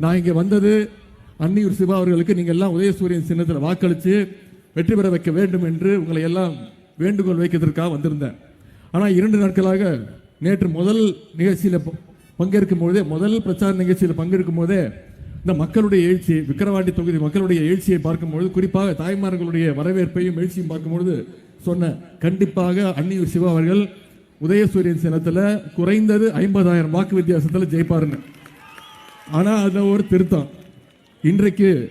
நான் இங்கே வந்தது அன்னியூர் சிவா அவர்களுக்கு நீங்கள் எல்லாம் உதயசூரியன் சின்னத்தில் வாக்களித்து வெற்றி பெற வைக்க வேண்டும் என்று உங்களை எல்லாம் வேண்டுகோள் வைக்கிறதுக்காக வந்திருந்தேன். ஆனால் இரண்டு நாட்களாக நேற்று முதல் நிகழ்ச்சியில் ப- பங்கேற்கும் போதே முதல் பிரச்சார நிகழ்ச்சியில் பங்கேற்கும் போதே இந்த மக்களுடைய எழுச்சி விக்கிரவாண்டி தொகுதி மக்களுடைய எழுச்சியை பார்க்கும்பொழுது குறிப்பாக தாய்மார்களுடைய வரவேற்பையும் எழுச்சியும் பார்க்கும்பொழுது சொன்ன கண்டிப்பாக அன்னியூர் சிவா அவர்கள் உதயசூரியன் சின்னத்தில் குறைந்தது ஐம்பதாயிரம் வாக்கு வித்தியாசத்தில் ஜெயிப்பாருன்னு. ஆனால் அதில் ஒரு திருத்தம். இன்றைக்கு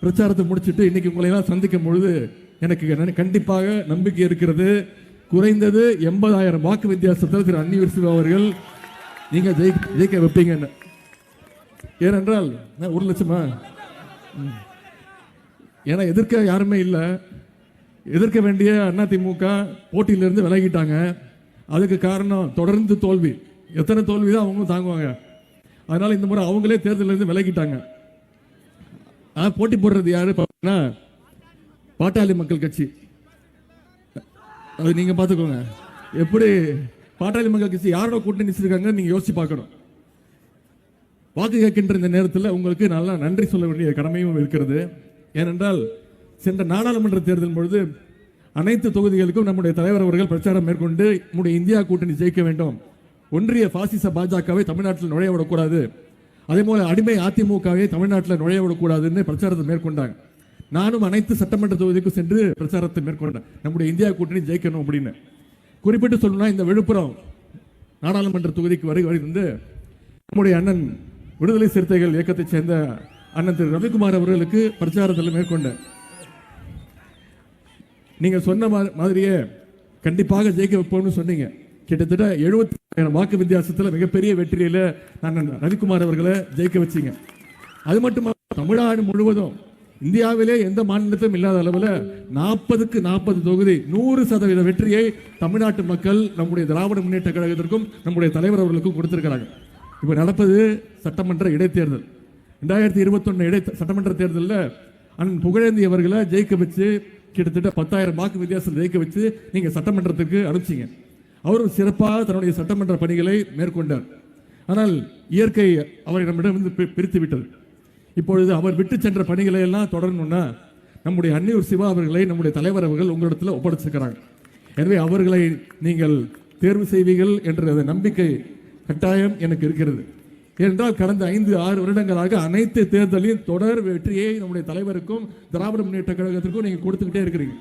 பிரச்சாரத்தை முடிச்சுட்டு இன்னைக்கு உங்களை எல்லாம் சந்திக்கும் பொழுது எனக்கு கண்டிப்பாக நம்பிக்கை இருக்கிறது. குறைந்தது எண்பதாயிரம் வாக்கு வித்தியாசத்தில் திரு அன்னியூர் சிவா அவர்கள் நீங்கள் ஜெயிக்க ஜெயிக்க வைப்பீங்கன்னு. ஏனென்றால் ஒரு லட்சமா? ம். ஏன்னா எதிர்க்க யாருமே இல்லை. எதிர்க்க வேண்டிய அதிமுக போட்டியிலிருந்து விலகிட்டாங்க. அதுக்கு காரணம் தொடர்ந்து தோல்வி. எத்தனை தோல்வி தான் அவங்களும் தாங்குவாங்க. அதனால இந்த முறை அவங்களே தேர்தலில் இருந்து விலகிட்டாங்க. ஆ, போட்டி போடுறது யாரு? பார்த்தீங்கன்னா பாட்டாளி மக்கள் கட்சி. அது நீங்க பார்த்துக்கோங்க எப்படி பாட்டாளி மக்கள் கட்சி யாரோட கூட்டணி நிச்சிருக்காங்க நீங்க யோசிச்சு பார்க்கணும். வாக்கு கேட்கின்ற இந்த நேரத்தில் உங்களுக்கு நல்லா நன்றி சொல்ல வேண்டிய கடமையும் இருக்கிறது. ஏனென்றால் சென்ற நாடாளுமன்ற தேர்தல் பொழுது அனைத்து தொகுதிகளுக்கும் நம்முடைய தலைவர் அவர்கள் பிரச்சாரம் மேற்கொண்டு நம்முடைய இந்தியா கூட்டணி ஜெயிக்க வேண்டும். ஒன்றிய பாசிச பாஜகவை தமிழ்நாட்டில் நுழைய விடக்கூடாது. அதே போல அடிமை அதிமுகவை தமிழ்நாட்டில் நுழைய விடக்கூடாதுன்னு பிரச்சாரத்தை மேற்கொண்டாங்க. நானும் அனைத்து சட்டமன்ற தொகுதிக்கும் சென்று பிரச்சாரத்தை மேற்கொண்டேன். நம்முடைய இந்தியா கூட்டணி ஜெயிக்கணும் அப்படின்னு. குறிப்பிட்டு சொல்லணும்னா இந்த விழுப்புரம் நாடாளுமன்ற தொகுதிக்கு வருகை வந்து நம்முடைய அண்ணன் விடுதலை சிறுத்தைகள் இயக்கத்தைச் சேர்ந்த அண்ணன் திரு ரவிக்குமார் அவர்களுக்கு பிரச்சாரத்தில் மேற்கொண்டேன். நீங்கள் சொன்ன மாதிரியே கண்டிப்பாக ஜெயிக்க வைப்போம்னு சொன்னீங்க. கிட்டத்தட்ட எழுபத்தி வாக்கு வித்தியாசத்தில் மிகப்பெரிய வெற்றியில் நாங்கள் ரவிக்குமார் அவர்களை ஜெயிக்க வச்சிங்க. அது மட்டுமல்ல தமிழ்நாடு முழுவதும் இந்தியாவிலே எந்த மாநிலத்திலும் இல்லாத அளவில் நாற்பதுக்கு நாற்பது தொகுதி நூறு சதவீத வெற்றியை தமிழ்நாட்டு மக்கள் நம்முடைய திராவிட முன்னேற்ற கழகத்திற்கும் நம்முடைய தலைவர் அவர்களுக்கும் கொடுத்திருக்கிறாங்க. இப்போ நடப்பது சட்டமன்ற இடைத்தேர்தல். ரெண்டாயிரத்தி இருபத்தொன்னு இடை சட்டமன்ற தேர்தலில் அண்ணன் புகழேந்தி அவர்களை ஜெயிக்க வச்சு கிட்டத்தட்ட பத்தாயிரம் வாக்கு வித்தியாசத்தில் ஜெயிக்க வச்சு நீங்கள் சட்டமன்றத்துக்கு அனுப்பிச்சிங்க. அவரும் சிறப்பாக தன்னுடைய சட்டமன்ற பணிகளை மேற்கொண்டார். ஆனால் இயற்கை அவரை பி- பிரித்து விட்டது இப்பொழுது அவர் விட்டு சென்ற பணிகளை எல்லாம் தொடரணும்னா நம்முடைய அன்னியூர் சிவா அவர்களை நம்முடைய தலைவர் அவர்கள் உங்களிடத்தில் ஒப்படைச்சிருக்கிறாங்க. எனவே அவர்களை நீங்கள் தேர்வு செய்வீர்கள் என்ற நம்பிக்கை கட்டாயம் எனக்கு இருக்கிறது. ஏனென்றால் கடந்த ஐந்து ஆறு வருடங்களாக அனைத்து தேர்தலையும் தொடர் வெற்றியை நம்முடைய தலைவருக்கும் திராவிட முன்னேற்ற கழகத்திற்கும் நீங்கள் கொடுத்துக்கிட்டே இருக்கிறீங்க.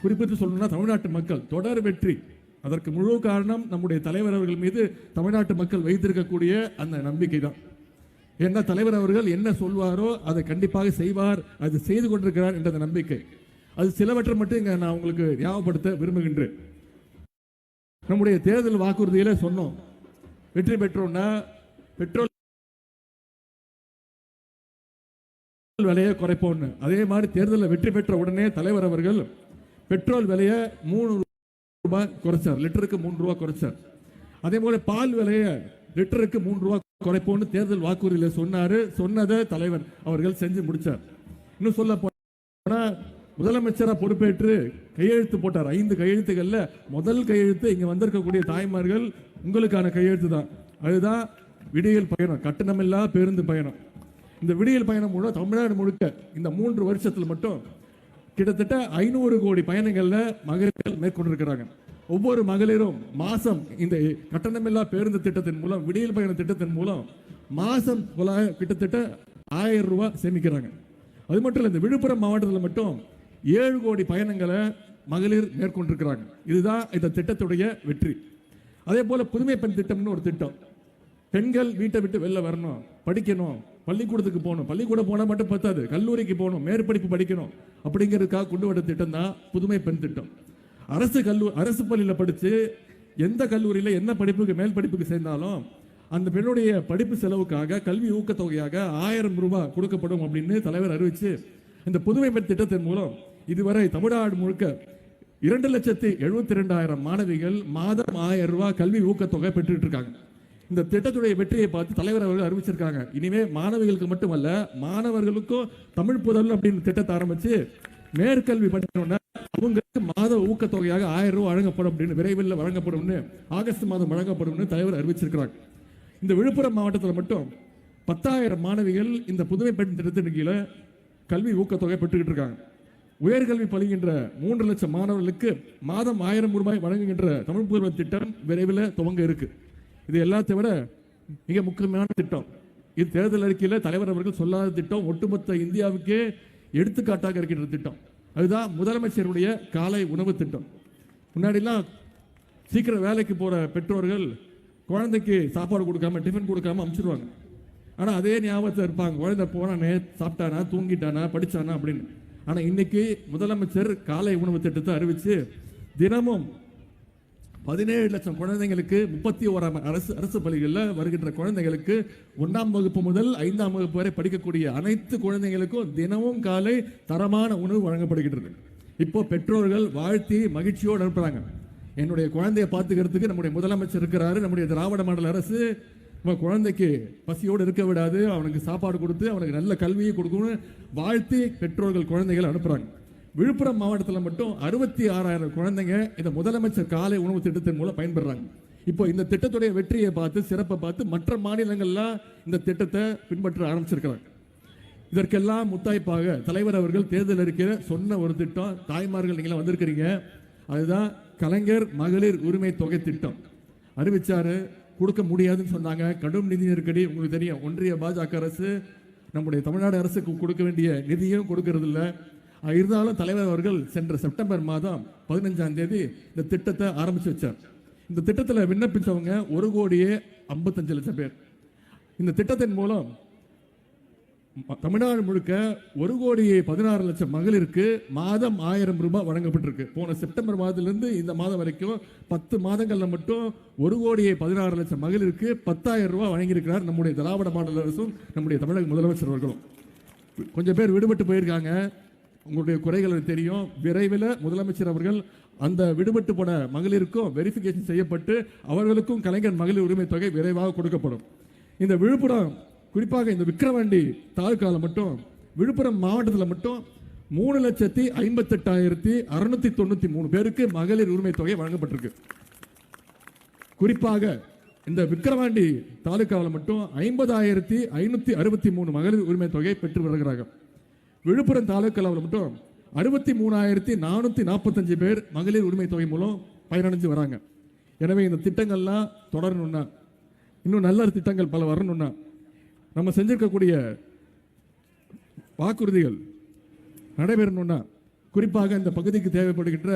குறிப்பிட்டு சொல்லணும்னா தமிழ்நாட்டு மக்கள் தொடர் வெற்றி அதற்கு முழு காரணம் நம்முடைய தலைவர் அவர்கள் மீது தமிழ்நாட்டு மக்கள் வைத்திருக்கக்கூடிய அந்த நம்பிக்கை தான் ஏன்னா தலைவர் அவர்கள் என்ன சொல்வாரோ அதை கண்டிப்பாக செய்வார் அது செய்து கொண்டிருக்கிறார் என்ற நம்பிக்கை. அது சிலவற்றை மட்டும் இங்கே நான் உங்களுக்கு ஞாபகப்படுத்த விரும்புகின்றேன். நம்முடைய தேர்தல் வாக்குறுதியில் சொன்னோம் வெற்றி பெற்றோம்னா பெட்ரோல் விலையை குறைப்போம்னு. அதே மாதிரி தேர்தலில் வெற்றி பெற்ற உடனே தலைவர் அவர்கள் பெட்ரோல் விலையை மூணு ரூபாய் குறைச்சார். லிட்டருக்கு மூன்று ரூபாய் குறைச்சார். அதே போல பால் விலையை லிட்டருக்கு மூன்று ரூபாய் குறைப்போம்னு தேர்தல் வாக்குறுதியில் சொன்னாரு. சொன்னதை தலைவர் அவர்கள் செஞ்சு முடிச்சார். இன்னும் சொல்ல போனா முதலமைச்சராக பொறுப்பேற்று கையெழுத்து போட்டார். ஐந்து கையெழுத்துகள்ல முதல் கையெழுத்து இங்கே வந்திருக்கக்கூடிய தாய்மார்கள் உங்களுக்கான கையெழுத்து தான். அதுதான் விடியல் பயணம் கட்டணமில்லா பேருந்து பயணம். இந்த விடியல் பயணம் மூலம் தமிழ்நாடு முழுக்க இந்த மூன்று வருஷத்துல மட்டும் கிட்டத்தட்ட ஐநூறு கோடி பயணங்களில் மகளிர்கள் மேற்கொண்டிருக்கிறாங்க. ஒவ்வொரு மகளிரும் மாசம் இந்த கட்டணமில்லா பேருந்து திட்டத்தின் மூலம் விடியல் பயண திட்டத்தின் மூலம் மாசம் கிட்டத்தட்ட ஆயிரம் ரூபாய் சேமிக்கிறாங்க. அது மட்டும் இல்லை இந்த விழுப்புரம் மாவட்டத்தில் மட்டும் ஏழு கோடி பயணங்களை மகளிர் மேற்கொண்டிருக்கிறாங்க. இதுதான் இந்த திட்டத்துடைய வெற்றி. அதே போல புதுமை பெண் திட்டம்னு ஒரு திட்டம். பெண்கள் வீட்டை விட்டு வெளில வரணும் படிக்கணும் பள்ளிக்கூடத்துக்கு போகணும். பள்ளிக்கூடம் போனால் மட்டும் பத்தாது. கல்லூரிக்கு போகணும். மேற்படிப்பு படிக்கணும். அப்படிங்கிறதுக்காக கொண்டு வர திட்டம் தான் புதுமை பெண் திட்டம். அரசு கல்லூரி அரசு பள்ளியில் படித்து எந்த கல்லூரியில் என்ன படிப்புக்கு மேல் படிப்புக்கு சேர்ந்தாலும் அந்த பெண்ணுடைய படிப்பு செலவுக்காக கல்வி ஊக்கத்தொகையாக ஆயிரம் ரூபாய் கொடுக்கப்படும் அப்படின்னு தலைவர் அறிவிச்சு இந்த புதுமை பெண் திட்டத்தின் மூலம் இதுவரை தமிழ்நாடு முழுக்க இரண்டு லட்சத்தி எழுபத்தி ரெண்டாயிரம் மாணவிகள் மாதம் ஆயிரம் ரூபாய் கல்வி ஊக்கத்தொகை பெற்றுட்டு இருக்காங்க. இந்த திட்டத்துடைய வெற்றியை பார்த்து தலைவர் அவர்கள் அறிவிச்சிருக்காங்க. இனிமே மாணவிகளுக்கு மட்டுமல்ல மாணவர்களுக்கும் தமிழ் புதல் அப்படின்னு திட்டத்தை ஆரம்பிச்சு மேற்கல்வி படிக்கணும்னா அவங்களுக்கு மாத ஊக்கத்தொகையாக ஆயிரம் ரூபாய் வழங்கப்படும் அப்படின்னு விரைவில் வழங்கப்படும்னு ஆகஸ்ட் மாதம் வழங்கப்படும்னு தலைவர் அறிவிச்சிருக்கிறாங்க இந்த விழுப்புரம் மாவட்டத்தில் மட்டும் பத்தாயிரம் மாணவிகள் இந்த புதுமை பெண் திட்டத்தின் கீழே கல்வி ஊக்கத்தொகை பெற்றுக்கிட்டு இருக்காங்க. உயர்கல்வி பயில்கின்ற மூன்று லட்சம் மாணவர்களுக்கு மாதம் ஆயிரம் ரூபாய் வழங்குகின்ற தமிழ் பூர்வ திட்டம் விரைவில் துவங்க இருக்குது இது எல்லாத்தை விட மிக முக்கியமான திட்டம். இது தேர்தல் அறிக்கையில் தலைவர் அவர்கள் சொல்லாத திட்டம் ஒட்டுமொத்த இந்தியாவுக்கே எடுத்துக்காட்டாக இருக்கின்ற திட்டம். அதுதான் முதலமைச்சருடைய காலை உணவு திட்டம். முன்னாடிலாம் சீக்கிரம் வேலைக்கு போகிற பெற்றோர்கள் குழந்தைக்கு சாப்பாடு கொடுக்காம டிஃபன் கொடுக்காம அமுச்சிடுவாங்க ஆனால் அதே ஞாபகத்தில் இருப்பாங்க குழந்தை போனானே சாப்பிட்டானா தூங்கிட்டானா படித்தானா அப்படின்னு. ஆனால் இன்னைக்கு முதலமைச்சர் காலை உணவு திட்டத்தை அறிவித்து தினமும் பதினேழு லட்சம் குழந்தைங்களுக்கு முப்பத்தி ஓராம் அரசு அரசு பள்ளிகளில் வருகின்ற குழந்தைங்களுக்கு ஒன்றாம் வகுப்பு முதல் ஐந்தாம் வகுப்பு வரை படிக்கக்கூடிய அனைத்து குழந்தைங்களுக்கும் தினமும் காலை தரமான உணவு வழங்கப்படுகின்றது. இப்போ பெற்றோர்கள் வாழ்த்தி மகிழ்ச்சியோடு அனுப்புறாங்க. என்னுடைய குழந்தையை பார்த்துக்கிறதுக்கு நம்முடைய முதலமைச்சர் இருக்கிறாரு நம்முடைய திராவிட மாடல் அரசு. நம்ம குழந்தைக்கு பசியோடு இருக்க விடாது அவனுக்கு சாப்பாடு கொடுத்து அவனுக்கு நல்ல கல்வியை கொடுக்கணும்னு வாழ்த்தி பெற்றோர்கள் குழந்தைகள் அனுப்புறாங்க. விழுப்புரம் மாவட்டத்தில் மட்டும் அறுபத்தி ஆறாயிரம் குழந்தைங்க இந்த முதலமைச்சர் காலை உணவு திட்டத்தின் மூலம் பயன்பெறாங்க. இப்போ இந்த திட்டத்துடைய வெற்றியை பார்த்து சிறப்பை பார்த்து மற்ற மாநிலங்கள்லாம் இந்த திட்டத்தை பின்பற்ற ஆரம்பிச்சிருக்கிறாங்க. இதற்கெல்லாம் முத்தாய்ப்பாக தலைவர் அவர்கள் தேர்தல் இருக்கிற சொன்ன ஒரு திட்டம் தாய்மார்கள் நீங்களாம் வந்திருக்கிறீங்க. அதுதான் கலைஞர் மகளிர் உரிமை தொகை திட்டம். அறிவிச்சாரு கொடுக்க முடியாதுன்னு சொன்னாங்க. கடும் நிதி நெருக்கடி உங்களுக்கு தெரியும் ஒன்றிய பாஜக அரசு நம்முடைய தமிழ்நாடு அரசுக்கு கொடுக்க வேண்டிய நிதியும் கொடுக்கறதில்ல. இருந்தாலும் தலைவர் அவர்கள் சென்ற செப்டம்பர் மாதம் பதினஞ்சாம் தேதி இந்த திட்டத்தை ஆரம்பிச்சு வச்சார். இந்த திட்டத்தில் விண்ணப்பித்தவங்க ஒரு கோடியே ஐம்பத்தஞ்சு லட்சம் பேர். இந்த திட்டத்தின் மூலம் தமிழ்நாடு முழுக்க ஒரு கோடியே பதினாறு லட்சம் மகளிருக்கு மாதம் ஆயிரம் ரூபாய் வழங்கப்பட்டிருக்கு. போன செப்டம்பர் மாதத்திலிருந்து இந்த மாதம் வரைக்கும் பத்து மாதங்களில் மட்டும் ஒரு கோடியே பதினாறு லட்சம் மகளிருக்கு பத்தாயிரம் ரூபாய் வழங்கியிருக்கிறார் நம்முடைய திராவிட மாநில அரசும் நம்முடைய தமிழக முதலமைச்சர் அவர்களும். கொஞ்சம் பேர் விடுபட்டு போயிருக்காங்க. உங்களுடைய குறைகள் தெரியும். விரைவில் முதலமைச்சர் அவர்கள் அந்த விடுபட்டு போன மகளிருக்கும் வெரிஃபிகேஷன் செய்யப்பட்டு அவர்களுக்கும் கலைஞர் மகளிர் உரிமை தொகை விரைவாக கொடுக்கப்படும். இந்த விழுப்புரம் குறிப்பாக இந்த விக்கிரவாண்டி தாலுக்காவில் மட்டும் விழுப்புரம் மாவட்டத்தில் மட்டும் மூணு லட்சத்தி ஐம்பத்தெட்டாயிரத்தி அறுநூத்தி தொண்ணூத்தி மூணு பேருக்கு மகளிர் உரிமை தொகை வழங்கப்பட்டிருக்கு. குறிப்பாக இந்த விக்கிரவாண்டி தாலுக்காவில் மட்டும் ஐம்பதாயிரத்தி ஐநூத்தி அறுபத்தி மூணு மகளிர் உரிமை தொகை பெற்று வருகிறார்கள். விழுப்புரம் தாலுக்காவில் மட்டும் அறுபத்தி மூணாயிரத்தி நானூற்றி நாற்பத்தஞ்சு பேர் மகளிர் உரிமை தொகை மூலம் பயனடைஞ்சு வராங்க. எனவே இந்த திட்டங்கள்லாம் தொடரணும்னா இன்னும் நல்ல திட்டங்கள் பல வரணும்னா நம்ம செஞ்சிருக்கக்கூடிய வாக்குறுதிகள் நடைபெறணும்னா குறிப்பாக இந்த பகுதிக்கு தேவைப்படுகின்ற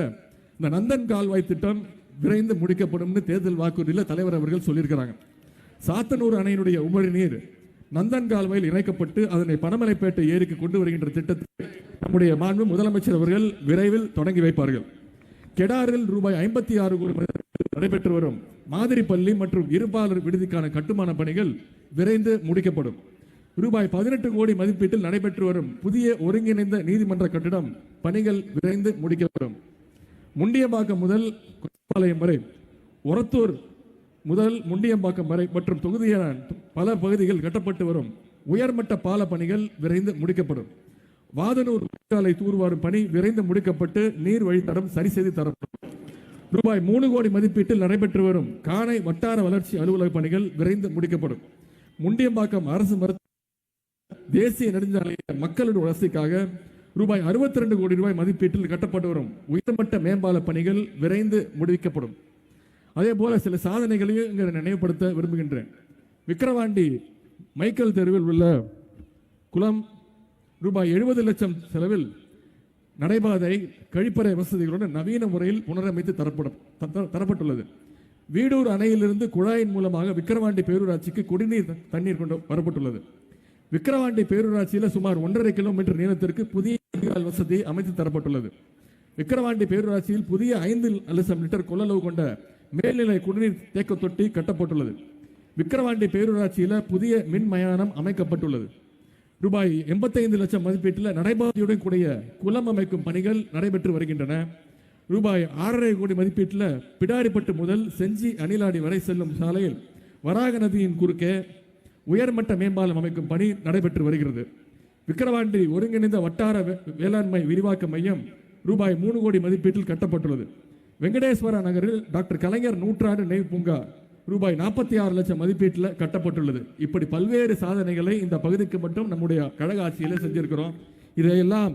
இந்த நந்தன் கால்வாய் திட்டம் விரைந்து முடிக்கப்படும்னு தேர்தல் வாக்குறுதியில் தலைவர் அவர்கள் சொல்லியிருக்கிறாங்க. சாத்தனூர் அணையினுடைய உபரி நீர் நந்தன் கால்வாயில் இணைக்கப்பட்டு அதனை பனமலைப்பேட்டை ஏரிக்கு கொண்டு வருகின்ற திட்டத்தை நம்முடைய மாண்பு முதலமைச்சர் அவர்கள் விரைவில் தொடங்கி வைப்பார்கள். கெடாரில் ரூபாய் ஐம்பத்தி ஆறு கோடி நடைபெற்று வரும் மாதிரி பள்ளி மற்றும் இருபாளர் விடுதிக்கான கட்டுமான பணிகள் விரைந்து முடிக்கப்படும். ரூபாய் பதினெட்டு கோடி மதிப்பீட்டில் நடைபெற்று வரும் புதிய ஒருங்கிணைந்த நீதிமன்ற கட்டிடம் பணிகள் விரைந்து முடிக்கப்படும். முண்டியம்பாக்கம் முதல் கொத்தப்பாளையம் வரை ஒரத்தூர் முதல் முண்டியம்பாக்கம் வரை மற்றும் தொகுதியான பல பகுதிகள் கட்டப்பட்டு வரும். உயர்மட்ட பால பணிகள் விரைந்து முடிக்கப்படும். வாதனூர் சாலை தூர்வாரும் பணி விரைந்து முடிக்கப்பட்டு நீர் வழித்தடம் சரி செய்து தரப்படும். ரூபாய் மூணு கோடி மதிப்பீட்டில் நடைபெற்று வரும் காணை வட்டார வளர்ச்சி அலுவலக பணிகள் விரைந்து முடிக்கப்படும். முண்டியம்பாக்கம் அரசு மருத்துவ தேசிய நெடுஞ்சாலை மக்களுடைய வசதிக்காக ரூபாய் 62 கோடி ரூபாய் மதிப்பீட்டில் கட்டப்பட்டு வரும். உயர்மட்ட மேம்பால பணிகள் விரைந்து முடிக்கப்படும். அதே போல சில சாதனைகளையும் இங்கே நினைவுபடுத்த விரும்புகின்றேன். விக்கிரவாண்டி மைக்கேல் தெருவில் உள்ள குளம் ரூபாய் எழுபது லட்சம் செலவில் நடைபாதை கழிப்பறை வசதிகளுடன் நவீன முறையில் புனரமைத்து தரப்படும் த- தரப்பட்டுள்ளது. வீடூர் அணையிலிருந்து குழாயின் மூலமாக விக்கிரவாண்டி பேரூராட்சிக்கு குடிநீர் தண்ணீர் கொண்டு வரப்பட்டுள்ளது. விக்கிரவாண்டி பேரூராட்சியில் சுமார் ஒன்றரை கிலோமீட்டர் நீளத்திற்கு புதிய வடிகால் வசதி அமைத்து தரப்பட்டுள்ளது. விக்கிரவாண்டி பேரூராட்சியில் புதிய ஐந்து லட்சம் லிட்டர் கொள்ளளவு கொண்ட மேல்நிலை குடிநீர் தேக்க தொட்டி கட்டப்பட்டுள்ளது. விக்கிரவாண்டி பேரூராட்சியில் புதிய மின் மயானம் அமைக்கப்பட்டுள்ளது. ரூபாய் எண்பத்தைந்து லட்சம் மதிப்பீட்டில் நடைபாதையுடன் கூடிய குளம் அமைக்கும் பணிகள் நடைபெற்று வருகின்றன. ரூபாய் ஆறரை கோடி மதிப்பீட்டில் பிடாரிப்பட்டு முதல் செஞ்சி அணிலாடி வரை செல்லும் சாலையில் வராக நதியின் குறுக்கே உயர்மட்ட மேம்பாலம் அமைக்கும் பணி நடைபெற்று வருகிறது. விக்கிரவாண்டி ஒருங்கிணைந்த வட்டார வே- வேளாண்மை விரிவாக்க மையம் ரூபாய் மூணு கோடி மதிப்பீட்டில் கட்டப்பட்டுள்ளது. வெங்கடேஸ்வர நகரில் டாக்டர் கலைஞர் நூற்றாண்டு நினைவு பூங்கா ரூபாய் நாற்பத்தி ஆறு லட்சம் மதிப்பீட்டில் கட்டப்பட்டுள்ளது. இப்படி பல்வேறு சாதனைகளை இந்த பகுதிக்கு மட்டும் நம்முடைய கழக ஆட்சியில் செஞ்சிருக்கிறோம். இதையெல்லாம்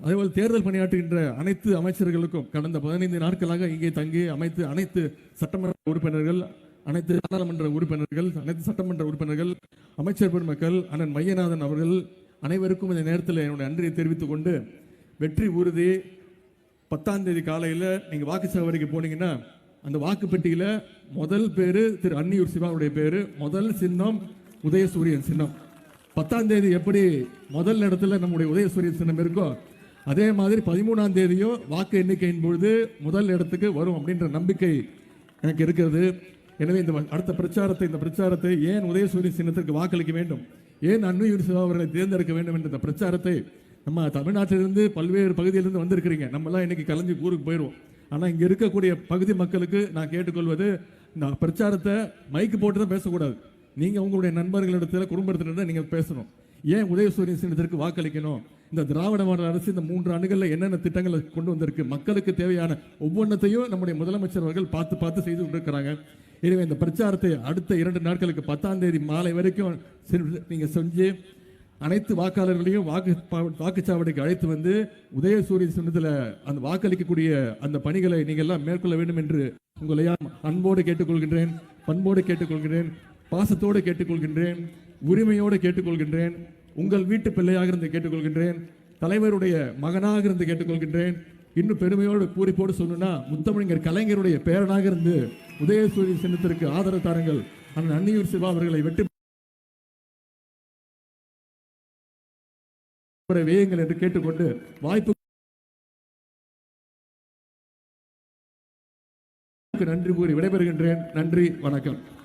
அதேபோல் தேர்தல் பணியாற்றுகின்ற அனைத்து அமைச்சர்களுக்கும் கடந்த பதினைந்து நாட்களாக இங்கே தங்கி அமைத்து அனைத்து சட்டமன்ற உறுப்பினர்கள் அனைத்து நாடாளுமன்ற உறுப்பினர்கள் அனைத்து சட்டமன்ற உறுப்பினர்கள் அமைச்சர் பெருமக்கள் அண்ணன் மையநாதன் அவர்கள் அனைவருக்கும் இந்த நேரத்தில் என்னுடைய நன்றியை தெரிவித்துக் கொண்டு வெற்றி உறுதி பத்தாம் தேதி காலையில் நீங்கள் வாக்குச்சாவடிக்கு போனீங்கன்னா அந்த வாக்குப்பெட்டியில் முதல் பேர் திரு அன்னியூர் சிவாவுடைய பேர் முதல் சின்னம் உதயசூரியன் சின்னம். பத்தாம் தேதி எப்படி முதல் இடத்துல நம்முடைய உதயசூரியன் சின்னம் இருக்கோ அதே மாதிரி பதிமூணாம் தேதியும் வாக்கு எண்ணிக்கையின் பொழுது முதல் இடத்துக்கு வரும் அப்படின்ற நம்பிக்கை எனக்கு இருக்கிறது. எனவே இந்த அடுத்த பிரச்சாரத்தை இந்த பிரச்சாரத்தை ஏன் உதயசூரியன் சின்னத்திற்கு வாக்களிக்க வேண்டும்? ஏன் அன்னையூர் சிவா அவர்களை தேர்ந்தெடுக்க வேண்டும் என்ற இந்த பிரச்சாரத்தை நம்ம தமிழ்நாட்டிலிருந்து பல்வேறு பகுதியிலிருந்து வந்திருக்கிறீங்க. நம்மலாம் இன்றைக்கி கலைஞ்சி ஊருக்கு போயிடுவோம் ஆனால் இங்கே இருக்கக்கூடிய பகுதி மக்களுக்கு நான் கேட்டுக்கொள்வது இந்த பிரச்சாரத்தை மைக்கு போட்டு தான் பேசக்கூடாது. நீங்கள் உங்களுடைய நண்பர்களிடத்தில் குடும்பத்திலிருந்து நீங்கள் பேசணும். ஏன் உதயசூரியன் சின்னத்திற்கு வாக்களிக்கணும்? இந்த திராவிட மாடல் அரசு இந்த மூன்று ஆண்டுகளில் என்னென்ன திட்டங்களை கொண்டு வந்திருக்கு? மக்களுக்கு தேவையான ஒவ்வொன்றத்தையும் நம்முடைய முதலமைச்சர் அவர்கள் பார்த்து பார்த்து செய்து கொண்டிருக்கிறாங்க. எனவே இந்த பிரச்சாரத்தை அடுத்த இரண்டு நாட்களுக்கு பத்தாம் தேதி மாலை வரைக்கும் சென்று- செஞ்சு அனைத்து வாக்காளர்களையும் வாக்கு வாக்குச்சாவடிக்கு அழைத்து வந்து உதயசூரிய சின்னத்தில் அந்த வாக்களிக்கக்கூடிய அந்த பணிகளை நீங்கள் எல்லாம் மேற்கொள்ள வேண்டும் என்று உங்களை அன்போடு கேட்டுக்கொள்கின்றேன் பண்போடு கேட்டுக்கொள்கின்றேன் பாசத்தோடு கேட்டுக்கொள்கின்றேன் உரிமையோடு கேட்டுக்கொள்கின்றேன் உங்கள் வீட்டு பிள்ளையாக இருந்து கேட்டுக்கொள்கின்றேன் தலைவருடைய மகனாக இருந்து கேட்டுக்கொள்கின்றேன். இன்னும் பெருமையோடு பூரிப்போடு சொல்லணும்னா முத்தமிழர் கலைஞருடைய பேரனாக இருந்து உதயசூரிய சின்னத்திற்கு ஆதரவு தாருங்கள். அண்ணன் அன்னியூர் சிவா அவர்களை வெற்றி வேயுங்கள் என்று கேட்டுக்கொண்டு வாய்ப்பு நன்றி கூறி விடைபெறுகின்றேன். நன்றி வணக்கம்.